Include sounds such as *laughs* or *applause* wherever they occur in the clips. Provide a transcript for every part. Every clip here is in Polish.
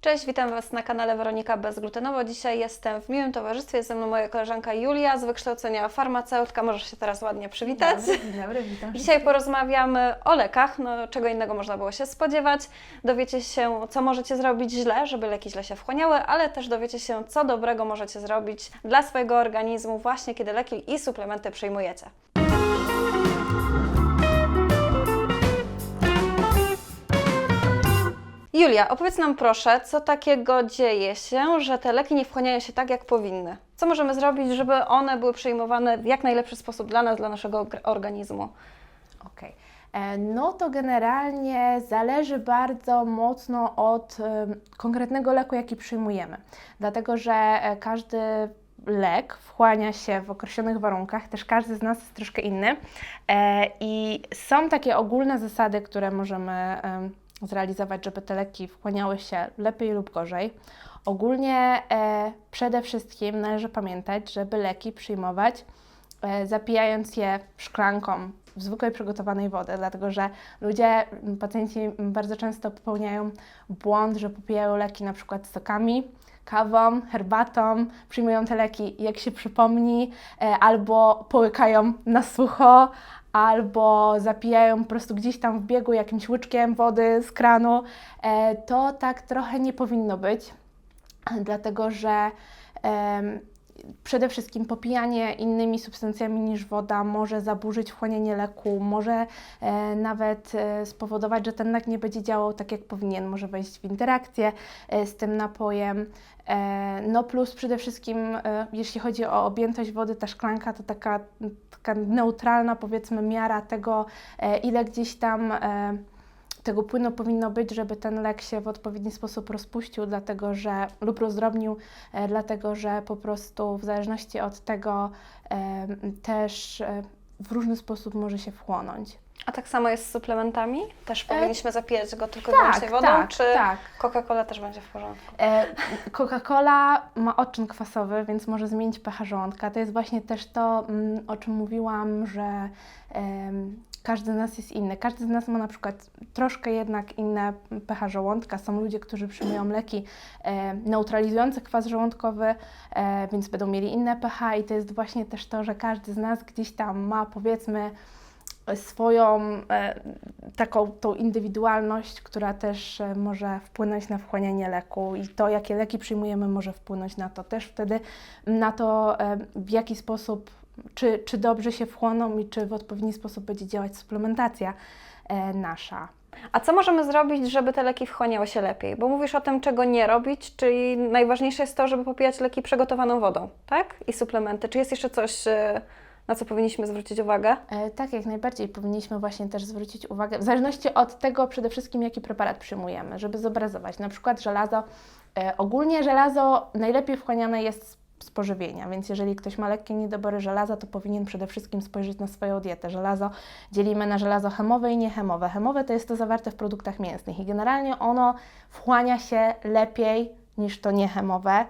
Cześć, witam Was na kanale Weronika Bezglutenowo. Dzisiaj jestem w miłym towarzystwie, jest ze mną moja koleżanka Julia z wykształcenia farmaceutka. Możesz się teraz ładnie przywitać. Dobry, dzień dobry, witam. Dzisiaj porozmawiamy o lekach, no czego innego można było się spodziewać. Dowiecie się, co możecie zrobić źle, żeby leki źle się wchłaniały, ale też dowiecie się, co dobrego możecie zrobić dla swojego organizmu właśnie, kiedy leki i suplementy przyjmujecie. Julia, opowiedz nam proszę, co takiego dzieje się, że te leki nie wchłaniają się tak, jak powinny? Co możemy zrobić, żeby one były przyjmowane w jak najlepszy sposób dla nas, dla naszego org- organizmu? Okej. E, No to generalnie zależy bardzo mocno od em, konkretnego leku, jaki przyjmujemy. Dlatego, że e, każdy lek wchłania się w określonych warunkach, też każdy z nas jest troszkę inny. E, I są takie ogólne zasady, które możemy em, zrealizować, żeby te leki wchłaniały się lepiej lub gorzej. Ogólnie e, przede wszystkim należy pamiętać, żeby leki przyjmować e, zapijając je szklanką w zwykłej przygotowanej wody, dlatego że ludzie, pacjenci bardzo często popełniają błąd, że popijają leki na przykład sokami, kawą, herbatą, przyjmują te leki jak się przypomni, e, albo połykają na sucho, albo zapijają po prostu gdzieś tam w biegu jakimś łyczkiem wody z kranu. E, To tak trochę nie powinno być, dlatego że przede wszystkim popijanie innymi substancjami niż woda może zaburzyć wchłanianie leku, może e, nawet e, spowodować, że ten lek nie będzie działał tak jak powinien, może wejść w interakcję z tym napojem. E, no plus przede wszystkim, e, jeśli chodzi o objętość wody, ta szklanka to taka, taka neutralna powiedzmy miara tego, e, ile gdzieś tam tego płynu powinno być, żeby ten lek się w odpowiedni sposób rozpuścił, dlatego że lub rozdrobnił, dlatego że po prostu w zależności od tego też w różny sposób może się wchłonąć. A tak samo jest z suplementami? Też powinniśmy zapijać go tylko tak, wyłącznie wodą, tak, czy tak. Coca-Cola też będzie w porządku? E, Coca-Cola ma odczyn kwasowy, więc może zmienić pH żołądka. To jest właśnie też to, mm, o czym mówiłam, że każdy z nas jest inny. Każdy z nas ma na przykład troszkę jednak inne pH żołądka. Są ludzie, którzy przyjmują leki e, neutralizujące kwas żołądkowy, e, więc będą mieli inne pH i to jest właśnie też to, że każdy z nas gdzieś tam ma powiedzmy swoją e, taką tą indywidualność, która też e, może wpłynąć na wchłanianie leku i to, jakie leki przyjmujemy, może wpłynąć na to. Też wtedy na to, e, w jaki sposób, czy, czy dobrze się wchłoną i czy w odpowiedni sposób będzie działać suplementacja nasza. A co możemy zrobić, żeby te leki wchłaniały się lepiej? Bo mówisz o tym, czego nie robić, czyli najważniejsze jest to, żeby popijać leki przygotowaną wodą, tak? I suplementy. Czy jest jeszcze coś, na co powinniśmy zwrócić uwagę? E, Tak, jak najbardziej powinniśmy właśnie też zwrócić uwagę, w zależności od tego przede wszystkim, jaki preparat przyjmujemy, żeby zobrazować. Na przykład żelazo, e, ogólnie żelazo najlepiej wchłaniane jest z z pożywienia, więc jeżeli ktoś ma lekkie niedobory żelaza, to powinien przede wszystkim spojrzeć na swoją dietę. Żelazo dzielimy na żelazo chemowe i niechemowe. Chemowe to jest to zawarte w produktach mięsnych i generalnie ono wchłania się lepiej niż to niechemowe.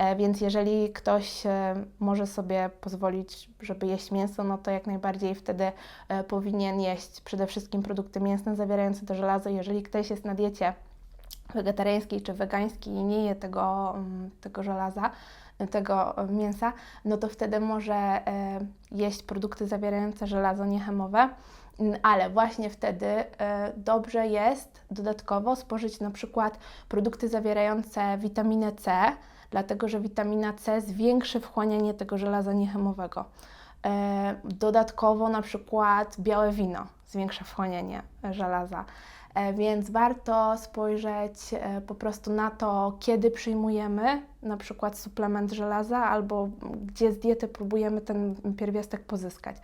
E, Więc jeżeli ktoś e, może sobie pozwolić, żeby jeść mięso, no to jak najbardziej wtedy e, powinien jeść przede wszystkim produkty mięsne zawierające to żelazo. Jeżeli ktoś jest na diecie wegetariańskiej czy wegańskiej i nie je tego, mm, tego żelaza, tego mięsa, no to wtedy może jeść produkty zawierające żelazo niechemowe. Mm, Ale właśnie wtedy dobrze jest dodatkowo spożyć na przykład produkty zawierające witaminę C, dlatego że witamina C zwiększy wchłanianie tego żelaza niechemowego. E, Dodatkowo na przykład białe wino zwiększa wchłanianie żelaza. E, Więc warto spojrzeć e, po prostu na to, kiedy przyjmujemy na przykład suplement żelaza albo gdzie z diety próbujemy ten pierwiastek pozyskać.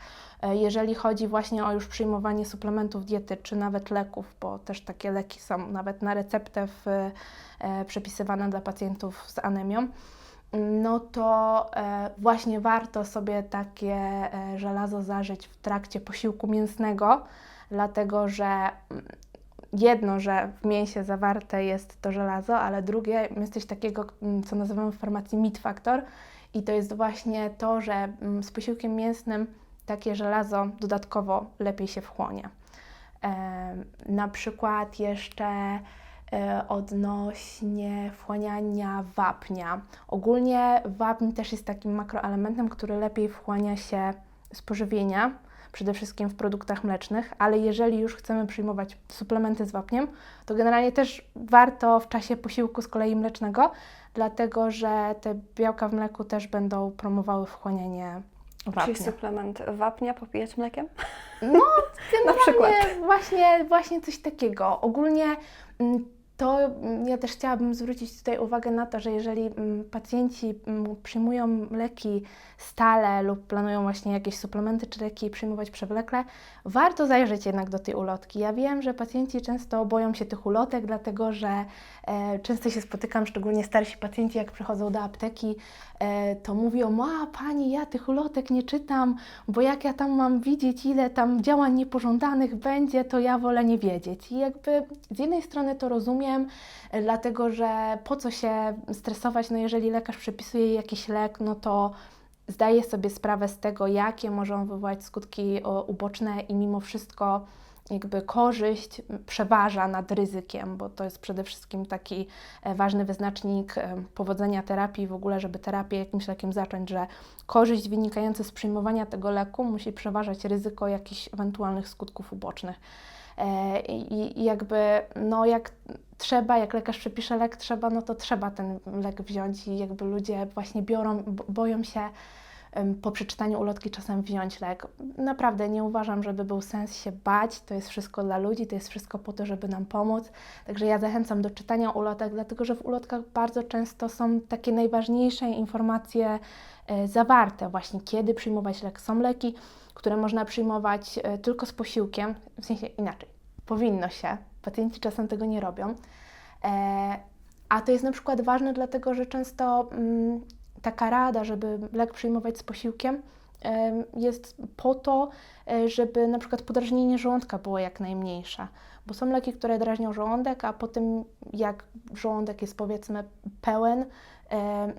E, Jeżeli chodzi właśnie o już przyjmowanie suplementów diety czy nawet leków, bo też takie leki są nawet na receptę w, przepisywane dla pacjentów z anemią, no to właśnie warto sobie takie żelazo zażyć w trakcie posiłku mięsnego, dlatego że mm, jedno, że w mięsie zawarte jest to żelazo, ale drugie jest coś takiego, mm, co nazywamy w farmacji meat factor i to jest właśnie to, że mm, z posiłkiem mięsnym takie żelazo dodatkowo lepiej się wchłonie. Na przykład jeszcze e, odnośnie wchłaniania wapnia. Ogólnie wapń też jest takim makroelementem, który lepiej wchłania się z pożywienia, przede wszystkim w produktach mlecznych, ale jeżeli już chcemy przyjmować suplementy z wapniem, to generalnie też warto w czasie posiłku z kolei mlecznego, dlatego że te białka w mleku też będą promowały wchłanianie wapnia. Czyli suplement wapnia popijać mlekiem? No, *laughs* Na przykład. właśnie, właśnie coś takiego. Ogólnie mm, to mm, ja też chciałabym zwrócić tutaj uwagę na to, że jeżeli mm, pacjenci mm, przyjmują leki stale lub planują właśnie jakieś suplementy czy leki przyjmować przewlekle, warto zajrzeć jednak do tej ulotki. Ja wiem, że pacjenci często boją się tych ulotek, dlatego że e, często się spotykam, szczególnie starsi pacjenci, jak przychodzą do apteki, e, to mówią, a pani, ja tych ulotek nie czytam, bo jak ja tam mam widzieć, ile tam działań niepożądanych będzie, to ja wolę nie wiedzieć. I jakby z jednej strony to rozumiem, e, dlatego że po co się stresować, no jeżeli lekarz przepisuje jakiś lek, no to zdaje sobie sprawę z tego, jakie mogą wywołać skutki uboczne i mimo wszystko jakby korzyść przeważa nad ryzykiem, bo to jest przede wszystkim taki e, ważny wyznacznik e, powodzenia terapii w ogóle, żeby terapię jakimś lekiem zacząć, że korzyść wynikająca z przyjmowania tego leku musi przeważać ryzyko jakichś ewentualnych skutków ubocznych. E, I, jakby, no jak trzeba, jak lekarz przepisze lek, trzeba, no to trzeba ten lek wziąć i jakby ludzie właśnie biorą, bo- boją się po przeczytaniu ulotki czasem wziąć lek. Naprawdę nie uważam, żeby był sens się bać. To jest wszystko dla ludzi, to jest wszystko po to, żeby nam pomóc. Także ja zachęcam do czytania ulotek, dlatego że w ulotkach bardzo często są takie najważniejsze informacje e, zawarte, właśnie kiedy przyjmować lek. Są leki, które można przyjmować e, tylko z posiłkiem, w sensie inaczej. Powinno się, pacjenci czasem tego nie robią. E, a to jest na przykład ważne, dlatego że często mm, taka rada, żeby lek przyjmować z posiłkiem, em, jest po to, e, żeby na przykład podrażnienie żołądka było jak najmniejsze. Bo są leki, które drażnią żołądek, a po tym jak żołądek jest powiedzmy pełen,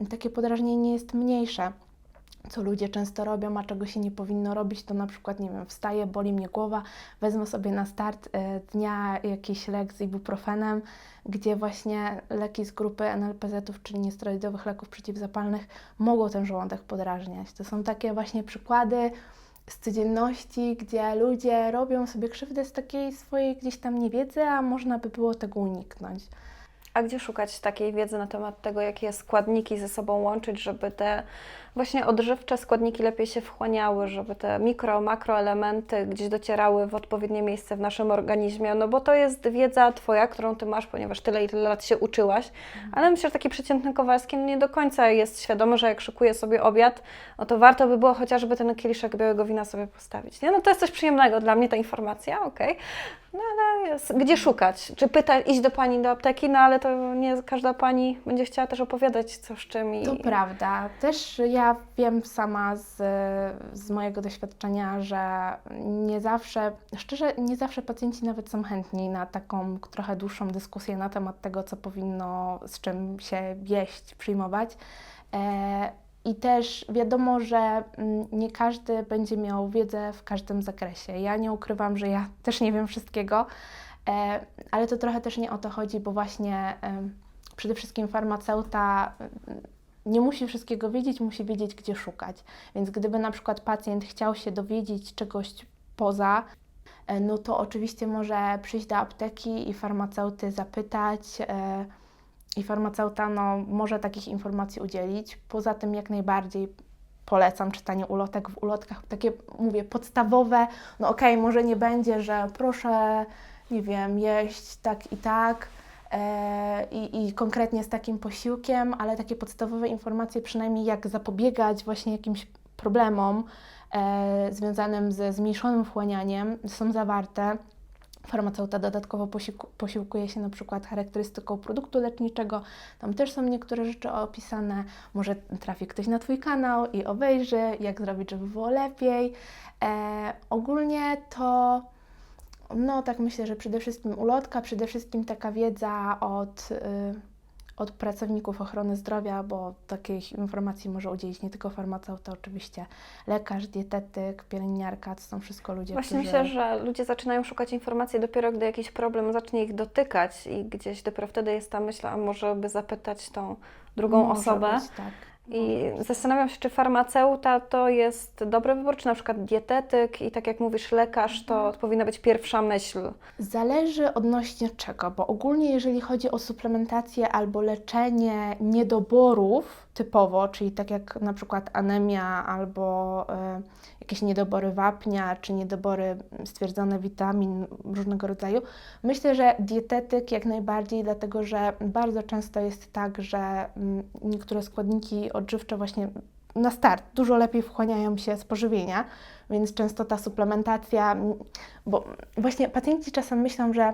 takie podrażnienie jest mniejsze co ludzie często robią, a czego się nie powinno robić, to na przykład, nie wiem, wstaję, boli mnie głowa, wezmę sobie na start e, dnia jakiś lek z ibuprofenem, gdzie właśnie leki z grupy NLPZ-ów, czyli niesteroidowych leków przeciwzapalnych, mogą ten żołądek podrażniać. To są takie właśnie przykłady z codzienności, gdzie ludzie robią sobie krzywdę z takiej swojej gdzieś tam niewiedzy, a można by było tego uniknąć. A gdzie szukać takiej wiedzy na temat tego, jakie składniki ze sobą łączyć, żeby te właśnie odżywcze składniki lepiej się wchłaniały, żeby te mikro, makroelementy gdzieś docierały w odpowiednie miejsce w naszym organizmie? No bo to jest wiedza Twoja, którą Ty masz, ponieważ tyle i tyle lat się uczyłaś, ale myślę, że taki przeciętny Kowalski no nie do końca jest świadomy, że jak szykuje sobie obiad, no to warto by było chociażby ten kieliszek białego wina sobie postawić. Nie? No to jest coś przyjemnego dla mnie ta informacja, okej. No ale jest, gdzie szukać? Czy pytać, iść do pani do apteki? No ale to nie każda pani będzie chciała też opowiadać co z czym i... To prawda. Też ja wiem sama z, z mojego doświadczenia, że nie zawsze, szczerze, nie zawsze pacjenci nawet są chętni na taką trochę dłuższą dyskusję na temat tego, co powinno, z czym się jeść, przyjmować. E, I też wiadomo, że mm, nie każdy będzie miał wiedzę w każdym zakresie. Ja nie ukrywam, że ja *laughs* też nie wiem wszystkiego, e, ale to trochę też nie o to chodzi, bo właśnie przede wszystkim farmaceuta nie musi wszystkiego wiedzieć, musi wiedzieć, gdzie szukać. Więc gdyby na przykład pacjent chciał się dowiedzieć czegoś poza, e, no to oczywiście może przyjść do apteki i farmaceuty zapytać. e, I farmaceuta no, może takich informacji udzielić. Poza tym, jak najbardziej polecam czytanie ulotek w ulotkach. Takie, mówię, podstawowe. No okej, może nie będzie, że proszę, nie wiem, jeść tak i tak i, i konkretnie z takim posiłkiem, ale takie podstawowe informacje, przynajmniej jak zapobiegać właśnie jakimś problemom e, związanym ze zmniejszonym wchłanianiem, są zawarte. Farmaceuta dodatkowo posiłku, posiłkuje się na przykład charakterystyką produktu leczniczego. Tam też są niektóre rzeczy opisane. Może trafi ktoś na Twój kanał i obejrzy, jak zrobić, żeby było lepiej. E, ogólnie to no tak myślę, że przede wszystkim ulotka, przede wszystkim taka wiedza od, y, od pracowników ochrony zdrowia, bo takich informacji może udzielić nie tylko farmaceuta, oczywiście lekarz, dietetyk, pielęgniarka, to są wszystko ludzie, Właśnie którzy... myślę, że ludzie zaczynają szukać informacji dopiero, gdy jakiś problem zacznie ich dotykać i gdzieś dopiero wtedy jest ta myśl, a może by zapytać tą drugą Może osobę. Być, tak. I zastanawiam się, czy farmaceuta to jest dobry wybór, czy na przykład dietetyk i tak jak mówisz, lekarz to powinna być pierwsza myśl. Zależy odnośnie czego, bo ogólnie jeżeli chodzi o suplementację albo leczenie niedoborów typowo, czyli tak jak na przykład anemia albo e, jakieś niedobory wapnia, czy niedobory stwierdzone witamin różnego rodzaju, myślę, że dietetyk jak najbardziej, dlatego że bardzo często jest tak, że mm, niektóre składniki odżywcze właśnie na start dużo lepiej wchłaniają się z pożywienia, więc często ta suplementacja, bo właśnie pacjenci czasem myślą, że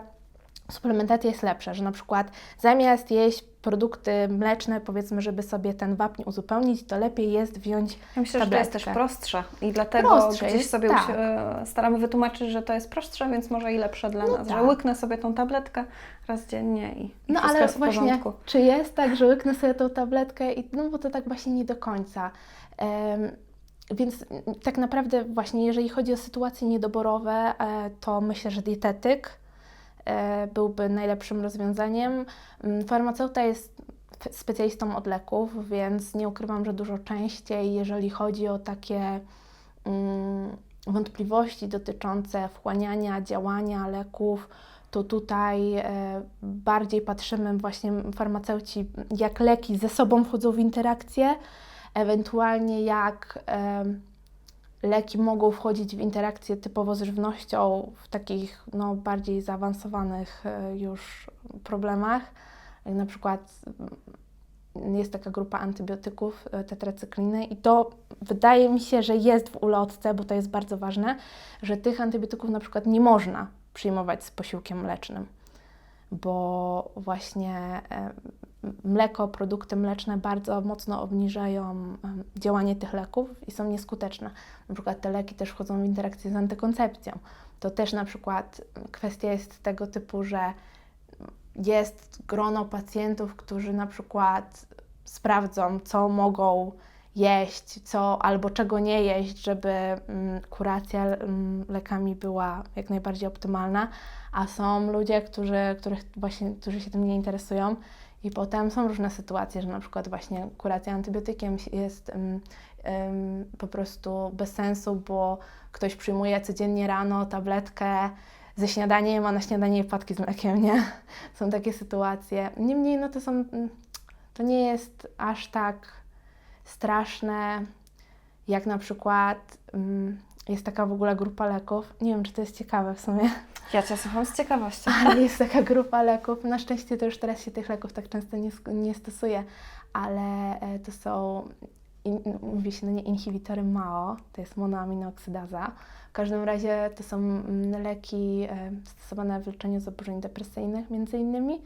suplementacja jest lepsza, że na przykład zamiast jeść produkty mleczne, powiedzmy, żeby sobie ten wapń uzupełnić, to lepiej jest wziąć Ja myślę, że to jest też Tabletkę. prostsze i dlatego Prostsze gdzieś jest, sobie tak. e, staramy wytłumaczyć, że to jest prostsze, więc może i lepsze dla nas, że tak. łyknę sobie tą tabletkę raz dziennie i, i No ale jest w właśnie, porządku. czy jest tak, że łyknę sobie tą tabletkę i no bo to tak właśnie nie do końca. Em, więc tak naprawdę właśnie jeżeli chodzi o sytuacje niedoborowe, e, to myślę, że dietetyk byłby najlepszym rozwiązaniem. Mm, Farmaceuta jest specjalistą od leków, więc nie ukrywam, że dużo częściej, jeżeli chodzi o takie mm, wątpliwości dotyczące wchłaniania, działania leków, to tutaj e, bardziej patrzymy właśnie farmaceuci, jak leki ze sobą wchodzą w interakcję, ewentualnie jak e, leki mogą wchodzić w interakcję typowo z żywnością w takich no, bardziej zaawansowanych e, już problemach, jak na przykład mm, jest taka grupa antybiotyków, e, tetracykliny i to wydaje mi się, że jest w ulotce, bo to jest bardzo ważne, że tych antybiotyków na przykład nie można przyjmować z posiłkiem mlecznym, bo właśnie e, mleko, produkty mleczne bardzo mocno obniżają działanie tych leków i są nieskuteczne. Na przykład te leki też wchodzą w interakcję z antykoncepcją. To też na przykład kwestia jest tego typu, że jest grono pacjentów, którzy na przykład sprawdzą, co mogą jeść, co albo czego nie jeść, żeby kuracja lekami była jak najbardziej optymalna, a są ludzie, którzy, których właśnie, którzy się tym nie interesują i potem są różne sytuacje, że na przykład właśnie kuracja antybiotykiem jest ym, ym, po prostu bez sensu, bo ktoś przyjmuje codziennie rano tabletkę ze śniadaniem, a na śniadanie płatki z mlekiem, nie? *laughs* Są takie sytuacje. Niemniej, no to są, mm, to nie jest aż tak straszne, jak na przykład mm, jest taka w ogóle grupa leków. Nie wiem, czy to jest ciekawe w sumie. Ja Cię słucham z ciekawością. *laughs* Ale jest taka grupa leków. Na szczęście to już teraz się tych leków tak często nie, nie stosuje, ale e, to są, in, mówi się na nie inhibitory MAO, to jest monoaminooksydaza. W każdym razie to są mm, leki e, stosowane w leczeniu zaburzeń depresyjnych między innymi.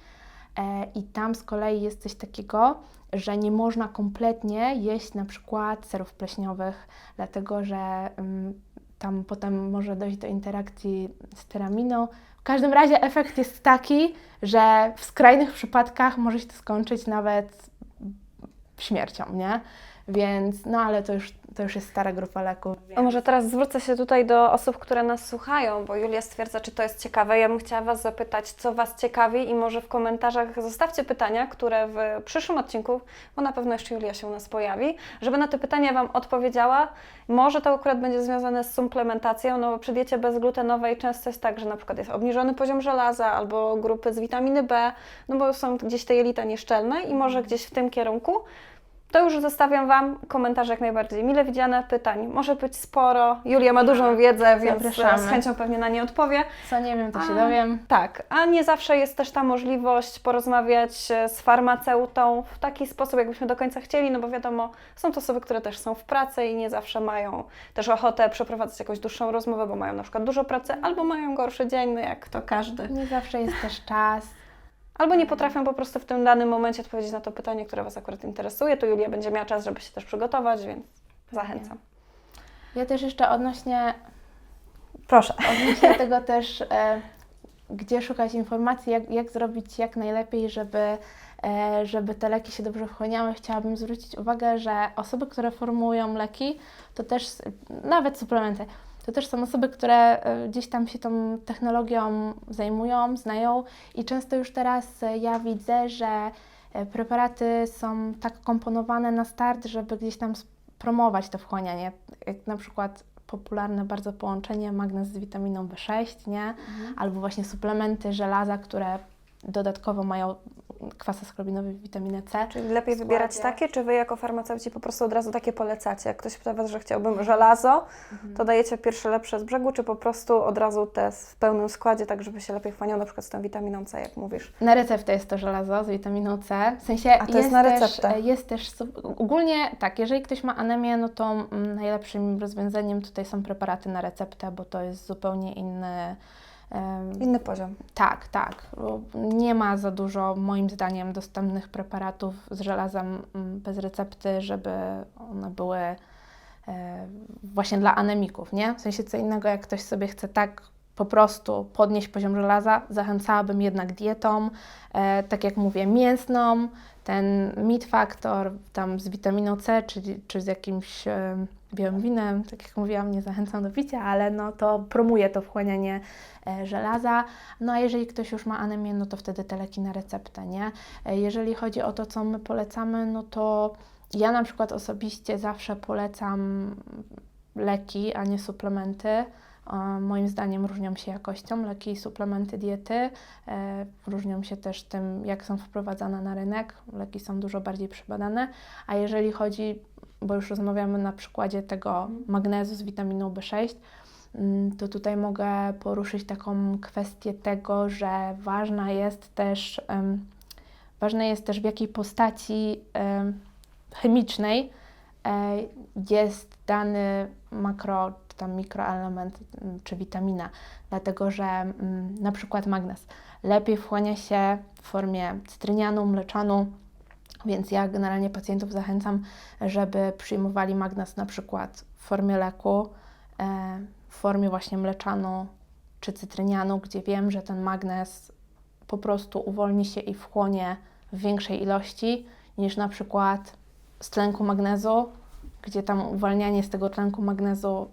E, I tam z kolei jest coś takiego, że nie można kompletnie jeść na przykład serów pleśniowych, dlatego że mm, tam potem może dojść do interakcji z tyraminą. W każdym razie efekt jest taki, że w skrajnych przypadkach może się to skończyć nawet śmiercią, nie? Więc, no ale to już, to już jest stara grupa leków. A może teraz zwrócę się tutaj do osób, które nas słuchają, bo Julia stwierdza, czy to jest ciekawe. Ja bym chciała Was zapytać, co Was ciekawi i może w komentarzach zostawcie pytania, które w przyszłym odcinku, bo na pewno jeszcze Julia się u nas pojawi, żeby na te pytania Wam odpowiedziała. Może to akurat będzie związane z suplementacją, no bo przy diecie bezglutenowej często jest tak, że na przykład jest obniżony poziom żelaza albo grupy z witaminy B, no bo są gdzieś te jelita nieszczelne i może gdzieś w tym kierunku. To już zostawiam Wam komentarze jak najbardziej mile widziane. Pytań może być sporo. Julia ma dużą wiedzę, więc Zapraszamy. z chęcią pewnie na nie odpowie. Co nie wiem, to się dowiem. Tak, a nie zawsze jest też ta możliwość porozmawiać e, z farmaceutą w taki sposób, jakbyśmy do końca chcieli, no bo wiadomo, są to osoby, które też są w pracy i nie zawsze mają też ochotę przeprowadzać jakąś dłuższą rozmowę, bo mają na przykład dużo pracy albo mają gorszy dzień, no jak to każdy. Nie zawsze jest też czas. Albo nie potrafią po prostu w tym danym momencie odpowiedzieć na to pytanie, które Was akurat interesuje. Tu Julia będzie miała czas, żeby się też przygotować, więc zachęcam. Ja też jeszcze odnośnie Proszę. Odnośnie *laughs* tego też, e, gdzie szukać informacji, jak, jak zrobić jak najlepiej, żeby e, żeby te leki się dobrze wchłaniały, chciałabym zwrócić uwagę, że osoby, które formułują leki, to też nawet suplementy, to też są osoby, które e, gdzieś tam się tą technologią zajmują, znają i często już teraz e, ja widzę, że e, preparaty są tak komponowane na start, żeby gdzieś tam promować to wchłanianie. Jak na przykład popularne bardzo połączenie magnez z witaminą B6, nie? Albo właśnie suplementy żelaza, które dodatkowo mają kwas askorbinowy i witaminę C. Czyli lepiej wybierać takie, czy Wy jako farmaceuci po prostu od razu takie polecacie? Jak ktoś pyta Was, że chciałbym żelazo, to dajecie pierwsze lepsze z brzegu, czy po prostu od razu te w pełnym składzie, tak żeby się lepiej wchłaniał, na przykład z tą witaminą C, jak mówisz? Na receptę jest to żelazo z witaminą C. W sensie A to jest na też, receptę? Jest też ogólnie tak, jeżeli ktoś ma anemię, no to mm, najlepszym rozwiązaniem tutaj są preparaty na receptę, bo to jest zupełnie inny. Inny poziom. Tak, tak. Nie ma za dużo, moim zdaniem, dostępnych preparatów z żelazem mm, bez recepty, żeby one były e, właśnie dla anemików, nie? W sensie co innego, jak ktoś sobie chce tak po prostu podnieść poziom żelaza, zachęcałabym jednak dietą, e, tak jak mówię, mięsną, ten meat factor tam z witaminą C, czy, czy z jakimś e, białym winem, tak jak mówiłam, nie zachęcam do picia, ale no to promuje to wchłanianie e, żelaza. No a jeżeli ktoś już ma anemię, no to wtedy te leki na receptę, nie? E, Jeżeli chodzi o to, co my polecamy, no to ja na przykład osobiście zawsze polecam leki, a nie suplementy. Moim zdaniem różnią się jakością leki i suplementy diety. E, Różnią się też tym, jak są wprowadzane na rynek. Leki są dużo bardziej przebadane. A jeżeli chodzi, bo już rozmawiamy na przykładzie tego magnezu z witaminą B6, mm, to tutaj mogę poruszyć taką kwestię tego, że ważna jest też, em, ważne jest też w jakiej postaci em, chemicznej e, jest dany makro czy tam mikroelement mm, czy witamina, dlatego że mm, na przykład magnez. Lepiej wchłania się w formie cytrynianu, mleczanu, więc ja generalnie pacjentów zachęcam, żeby przyjmowali magnez na przykład w formie leku, e, w formie właśnie mleczanu czy cytrynianu, gdzie wiem, że ten magnez po prostu uwolni się i wchłonie w większej ilości niż na przykład z tlenku magnezu, gdzie tam uwalnianie z tego tlenku magnezu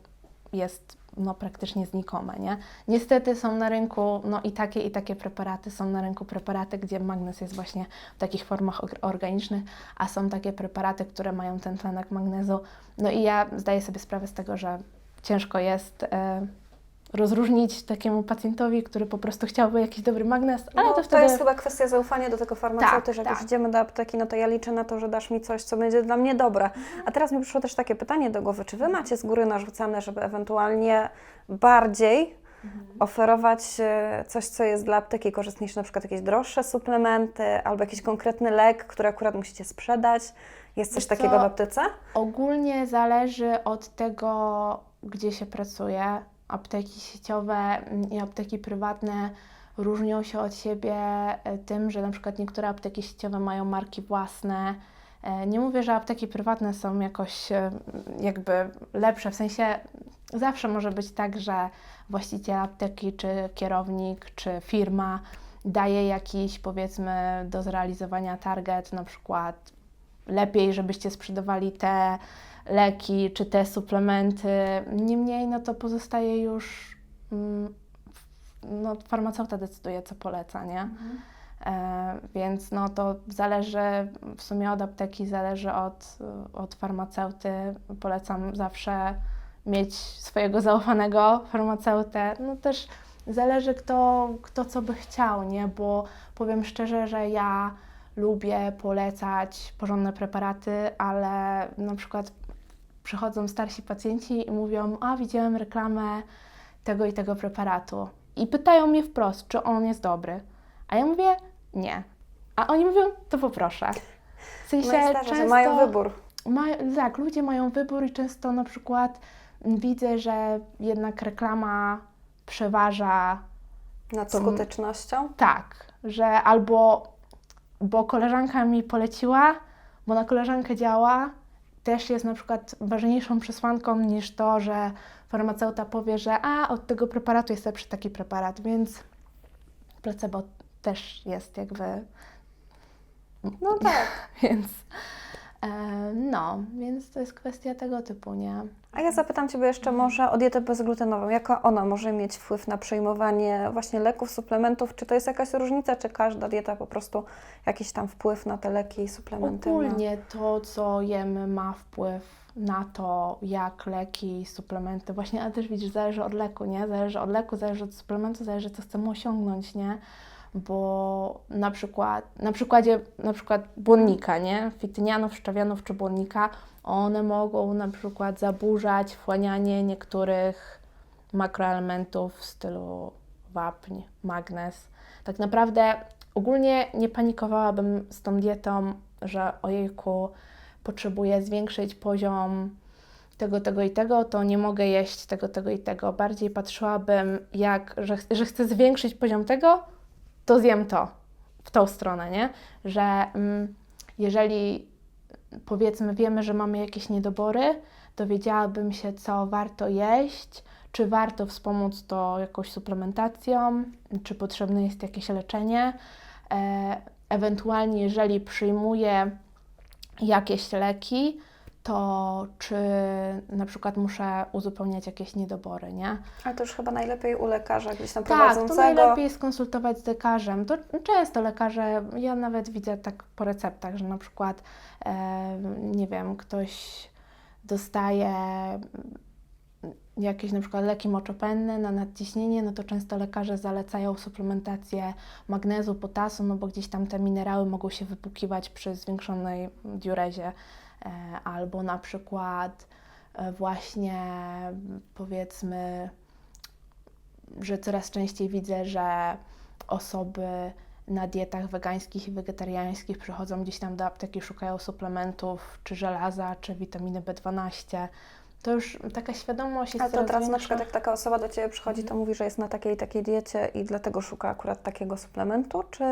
jest no, praktycznie znikome. Nie? Niestety są na rynku no, i takie, i takie preparaty. Są na rynku preparaty, gdzie magnez jest właśnie w takich formach or- organicznych, a są takie preparaty, które mają ten tlenek magnezu. No i ja zdaję sobie sprawę z tego, że ciężko jest e, rozróżnić takiemu pacjentowi, który po prostu chciałby jakiś dobry magnez, ale no, to wtedy... jest chyba kwestia zaufania do tego farmaceuty, Tak, że jak tak. już idziemy do apteki, no to ja liczę na to, że dasz mi coś, co będzie dla mnie dobre. A teraz mi przyszło też takie pytanie do głowy, czy Wy macie z góry narzucane, żeby ewentualnie bardziej Mhm. oferować e, coś, co jest dla apteki korzystniejsze, na przykład jakieś droższe suplementy albo jakiś konkretny lek, który akurat musicie sprzedać? Jest coś takiego w aptece? Ogólnie zależy od tego, gdzie się pracuje. Apteki sieciowe mm, i apteki prywatne różnią się od siebie e, tym, że na przykład niektóre apteki sieciowe mają marki własne. E, Nie mówię, że apteki prywatne są jakoś e, jakby lepsze, w sensie zawsze może być tak, że właściciel apteki, czy kierownik, czy firma daje jakiś powiedzmy do zrealizowania target, na przykład lepiej, żebyście sprzedawali te leki czy te suplementy. Niemniej, no to pozostaje już, mm, no farmaceuta decyduje, co poleca, nie? E, więc no to zależy w sumie od apteki, zależy od, od farmaceuty. Polecam zawsze mieć swojego zaufanego farmaceutę. No też zależy kto, kto co by chciał, nie? Bo powiem szczerze, że ja lubię polecać porządne preparaty, ale na przykład przychodzą starsi pacjenci i mówią, a widziałem reklamę tego i tego preparatu. I pytają mnie wprost, czy on jest dobry. A ja mówię, nie. A oni mówią, to poproszę. W sensie No zdarza często... mają wybór. Mają, tak, ludzie mają wybór i często na przykład widzę, że jednak reklama przeważa Nad To- skutecznością. tak, że albo bo koleżanka mi poleciła, bo na koleżankę działa, też jest na przykład ważniejszą przesłanką niż to, że farmaceuta powie, że a od tego preparatu jest lepszy taki preparat, więc placebo też jest jakby No tak. *laughs* Więc no, więc to jest kwestia tego typu, nie? A ja zapytam Ciebie jeszcze może o dietę bezglutenową. Jaka ona może mieć wpływ na przyjmowanie właśnie leków, suplementów? Czy to jest jakaś różnica, czy każda dieta po prostu jakiś tam wpływ na te leki i suplementy? Ogólnie to, co jemy, ma wpływ na to, jak leki, suplementy, właśnie, ale też widzisz, zależy od leku, nie? Zależy od leku, zależy od suplementu, zależy, co chcemy osiągnąć, nie? Bo na przykład, na przykładzie na przykład błonnika, nie? Fitynianów, szczawianów czy błonnika, one mogą na przykład zaburzać wchłanianie niektórych makroelementów w stylu wapń, magnez. Tak naprawdę ogólnie nie panikowałabym z tą dietą, że ojejku, potrzebuję zwiększyć poziom tego, tego i tego, to nie mogę jeść tego, tego i tego. Bardziej patrzyłabym, jak, że, że chcę zwiększyć poziom tego, to zjem to, w tą stronę, nie? Że mm, jeżeli powiedzmy wiemy, że mamy jakieś niedobory, dowiedziałabym się, co warto jeść, czy warto wspomóc to jakąś suplementacją, czy potrzebne jest jakieś leczenie. E, ewentualnie, jeżeli przyjmuję jakieś leki, to czy na przykład muszę uzupełniać jakieś niedobory, nie? Ale to już chyba najlepiej u lekarza gdzieś tam Tak, to prowadzącego. najlepiej skonsultować z lekarzem. To często lekarze, ja nawet widzę tak po receptach, że na przykład, e, nie wiem, ktoś dostaje jakieś na przykład leki moczopenne na nadciśnienie, no to często lekarze zalecają suplementację magnezu, potasu, no bo gdzieś tam te minerały mogą się wypłukiwać przy zwiększonej diurezie. E, albo na przykład e, właśnie powiedzmy że coraz częściej widzę, że osoby na dietach wegańskich i wegetariańskich przychodzą gdzieś tam do apteki, szukają suplementów, czy żelaza, czy witaminy B12. To już taka świadomość jest Ale to teraz na większa. przykład jak taka osoba do Ciebie przychodzi, to mówi, że jest na takiej i takiej diecie i dlatego szuka akurat takiego suplementu, czy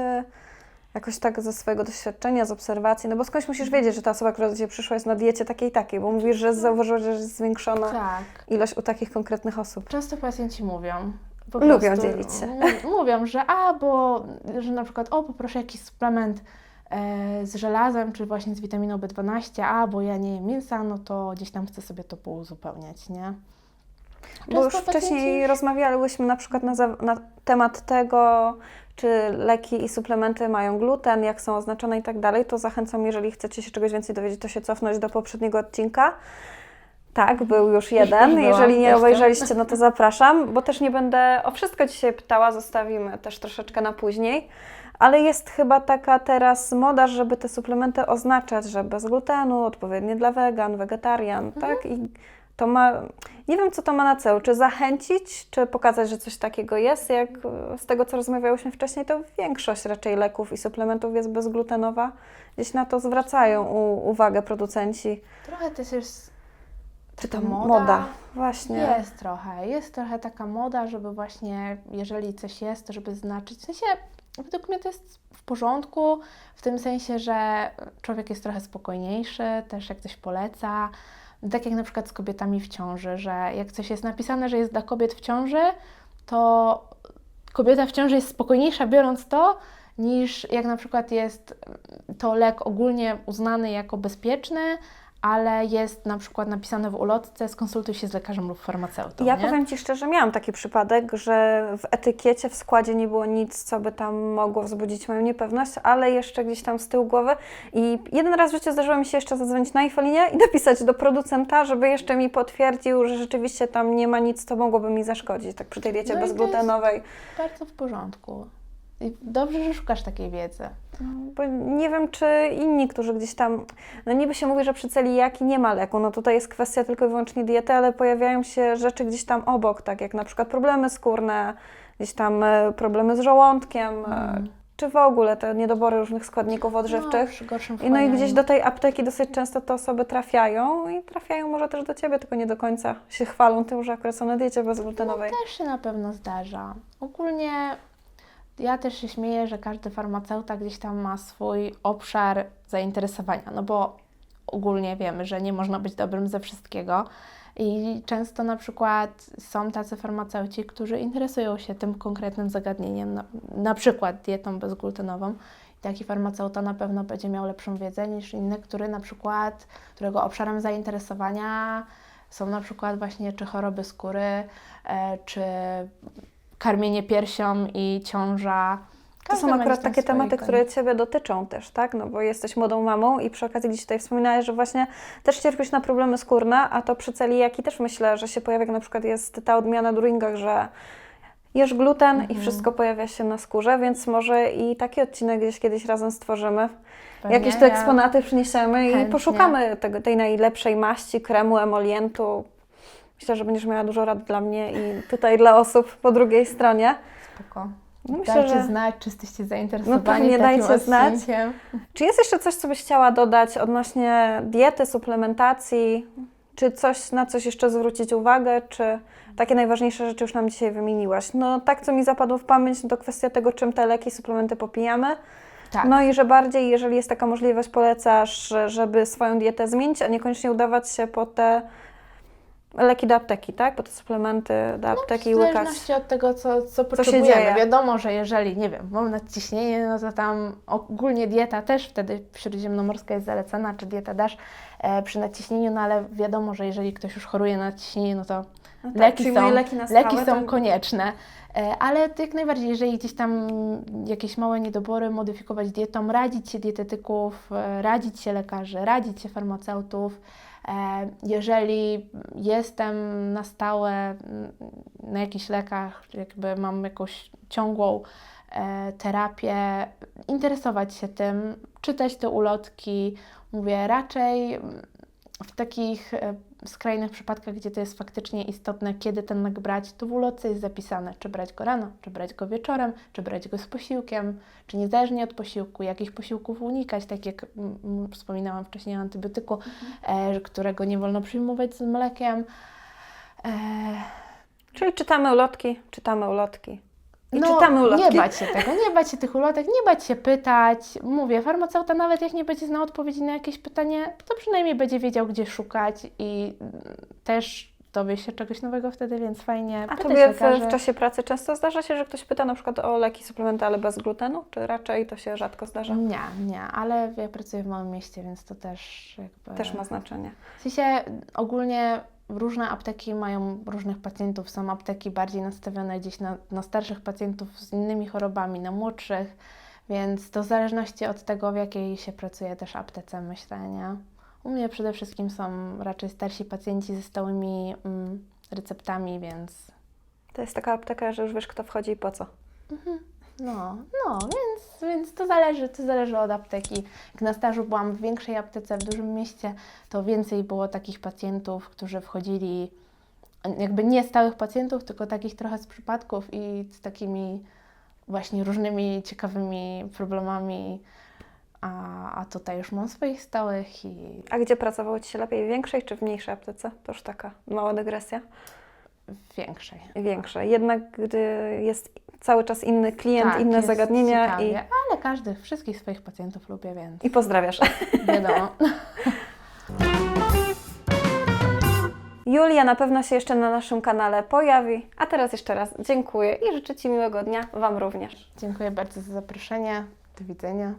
jakoś tak ze swojego doświadczenia, z obserwacji? No bo skądś musisz wiedzieć, że ta osoba, która do Ciebie przyszła jest na diecie takiej i takiej, bo mówisz, że zauważyłaś, że jest zwiększona Tak. ilość u takich konkretnych osób. Często pacjenci mówią. Po Lubią dzielić się. Mówią, że a, bo, że na przykład, o, poproszę jakiś suplement z żelazem, czy właśnie z witaminą B12, a, bo ja nie jem mięsa, no to gdzieś tam chcę sobie to pouzupełniać, nie? Bo już Często wcześniej rozmawiałyśmy na przykład na, na temat tego, czy leki i suplementy mają gluten, jak są oznaczone i tak dalej, to zachęcam, jeżeli chcecie się czegoś więcej dowiedzieć, to się cofnąć do poprzedniego odcinka. Tak, był już *laughs* jeden. Jeżeli nie obejrzeliście, no to zapraszam, bo też nie będę o wszystko dzisiaj pytała, zostawimy też troszeczkę na później. Ale jest chyba taka teraz moda, żeby te suplementy oznaczać, że bez glutenu, odpowiednie dla wegan, wegetarian, tak? I to ma, nie wiem co to ma na celu, czy zachęcić, czy pokazać, że coś takiego jest, jak e, z tego co rozmawiałyśmy wcześniej, to większość raczej leków i suplementów jest bezglutenowa. Gdzieś na to zwracają u, uwagę producenci. Trochę też jest Czy to moda. moda? Właśnie. Jest trochę, jest trochę taka moda, żeby właśnie, jeżeli coś jest, to żeby znaczyć. W sensie, według mnie to jest w porządku, w tym sensie, że człowiek jest trochę spokojniejszy, też jak coś poleca. Tak jak na przykład z kobietami w ciąży, że jak coś jest napisane, że jest dla kobiet w ciąży, to kobieta w ciąży jest spokojniejsza biorąc to, niż jak na przykład jest to lek ogólnie uznany jako bezpieczny, ale jest na przykład napisane w ulotce, skonsultuj się z lekarzem lub farmaceutą. Ja nie? powiem Ci szczerze, miałam taki przypadek, że w etykiecie, w składzie nie było nic, co by tam mogło wzbudzić moją niepewność, ale jeszcze gdzieś tam z tyłu głowy. I jeden raz w życiu zdarzyło mi się jeszcze zadzwonić na infolinię i *laughs* napisać do producenta, żeby jeszcze mi potwierdził, że rzeczywiście tam nie ma nic, co mogłoby mi zaszkodzić, tak przy tej diecie No bezglutenowej. Bardzo w porządku. I dobrze, że szukasz takiej wiedzy. Bo nie wiem, czy inni, którzy gdzieś tam, no niby się mówi, że przy celiaki nie ma leku, no tutaj jest kwestia tylko i wyłącznie diety, ale pojawiają się rzeczy gdzieś tam obok, tak jak na przykład problemy skórne, gdzieś tam e, problemy z żołądkiem, e, czy w ogóle te niedobory różnych składników No, odżywczych. przy gorszym I no i gdzieś do tej apteki dosyć często te osoby trafiają i trafiają może też do Ciebie, tylko nie do końca się chwalą tym, że akurat są na diecie bezglutenowej. Też się na pewno zdarza. Ogólnie ja też się śmieję, że każdy farmaceuta gdzieś tam ma swój obszar zainteresowania, no bo ogólnie wiemy, że nie można być dobrym ze wszystkiego. I często na przykład są tacy farmaceuci, którzy interesują się tym konkretnym zagadnieniem, na, na przykład dietą bezglutenową taki farmaceuta na pewno będzie miał lepszą wiedzę niż inny, który na przykład, którego obszarem zainteresowania są na przykład właśnie czy choroby skóry, e, czy karmienie piersią i ciąża. To Każdy są akurat takie tematy, konie. które Ciebie dotyczą też, tak? No bo jesteś młodą mamą i przy okazji gdzieś tutaj wspominałeś, że właśnie też cierpisz na problemy skórne, a to przy celiaki też myślę, że się pojawia, jak na przykład jest ta odmiana Duringach, że jesz gluten Mhm. i wszystko pojawia się na skórze, więc może i taki odcinek gdzieś kiedyś razem stworzymy. Pewnie Jakieś ja- eksponaty przyniesiemy i chętnie. poszukamy tego, tej najlepszej maści, kremu, emolientu. Myślę, że będziesz miała dużo rad dla mnie i tutaj dla osób po drugiej stronie. Spoko. No myślę, dajcie że- znać, czy jesteście No zainteresowani pewnie takim dajcie znać. Czy jest jeszcze coś, co byś chciała dodać odnośnie diety, suplementacji? Czy coś, na coś jeszcze zwrócić uwagę? Czy takie najważniejsze rzeczy już nam dzisiaj wymieniłaś? No tak, co mi zapadło w pamięć, no to kwestia tego, czym te leki, suplementy popijamy. Tak. No i że bardziej, jeżeli jest taka możliwość, polecasz, że- żeby swoją dietę zmienić, a niekoniecznie udawać się po te leki do apteki, tak? Po te suplementy do apteki i W łykać. zależności od tego, co, co się potrzebujemy. dzieje. Wiadomo, że jeżeli, nie wiem, mam nadciśnienie, no to tam ogólnie dieta też wtedy śródziemnomorska jest zalecana, czy dieta dasz e, przy nadciśnieniu, no ale wiadomo, że jeżeli ktoś już choruje na nadciśnienie, no to No tak, leki, są, leki na leki są to- konieczne. E, Ale to jak najbardziej, jeżeli gdzieś tam jakieś małe niedobory, modyfikować dietą, radzić się dietetyków, e, radzić się lekarzy, radzić się farmaceutów. E, Jeżeli jestem na stałe na jakichś lekach, jakby mam jakąś ciągłą e, terapię, interesować się tym, czytać te ulotki. Mówię, raczej w takich e, skrajnych przypadkach, gdzie to jest faktycznie istotne, kiedy ten lek brać, to w ulotce jest zapisane, czy brać go rano, czy brać go wieczorem, czy brać go z posiłkiem, czy niezależnie od posiłku, jakich posiłków unikać, tak jak mm, mm, wspominałam wcześniej o antybiotyku, e, którego nie wolno przyjmować z mlekiem. E, Czyli czytamy ulotki, czytamy ulotki. I no, czytamy ulotki. nie bać się tego, nie bać się tych ulotek, nie bać się pytać. Mówię, farmaceuta nawet jak nie będzie znał odpowiedzi na jakieś pytanie, to przynajmniej będzie wiedział, gdzie szukać i mm, też dowie się czegoś nowego wtedy, więc fajnie A tobie w, w czasie pracy często zdarza się, że ktoś pyta na przykład o leki, suplementy, ale bez glutenu? Czy raczej to się rzadko zdarza? Nie, nie, ale ja pracuję w małym mieście, więc to też jakby... Też ma znaczenie. W sensie ogólnie różne apteki mają różnych pacjentów. Są apteki bardziej nastawione gdzieś na, na starszych pacjentów z innymi chorobami, na młodszych, więc to w zależności od tego, w jakiej się pracuje też aptece, myślę, nie? U mnie przede wszystkim są raczej starsi pacjenci ze stałymi mm, receptami, więc To jest taka apteka, że już wiesz, kto wchodzi i po co. no, no, więc, więc to zależy, to zależy od apteki. Jak na stażu byłam w większej aptece, w dużym mieście, to więcej było takich pacjentów, którzy wchodzili, jakby nie stałych pacjentów, tylko takich trochę z przypadków i z takimi właśnie różnymi ciekawymi problemami. A, a tutaj już mam swoich stałych i A gdzie pracowało Ci się lepiej? W większej czy w mniejszej aptece? To już taka mała dygresja. Większej. Większej. Jednak gdy jest cały czas inny klient, Tak, inne zagadnienia i, Ale każdych, wszystkich swoich pacjentów lubię, więc i pozdrawiasz. *laughs* wiadomo. *laughs* Julia na pewno się jeszcze na naszym kanale pojawi. A teraz jeszcze raz dziękuję i życzę Ci miłego dnia, Wam również. Dziękuję bardzo za zaproszenie. Do widzenia.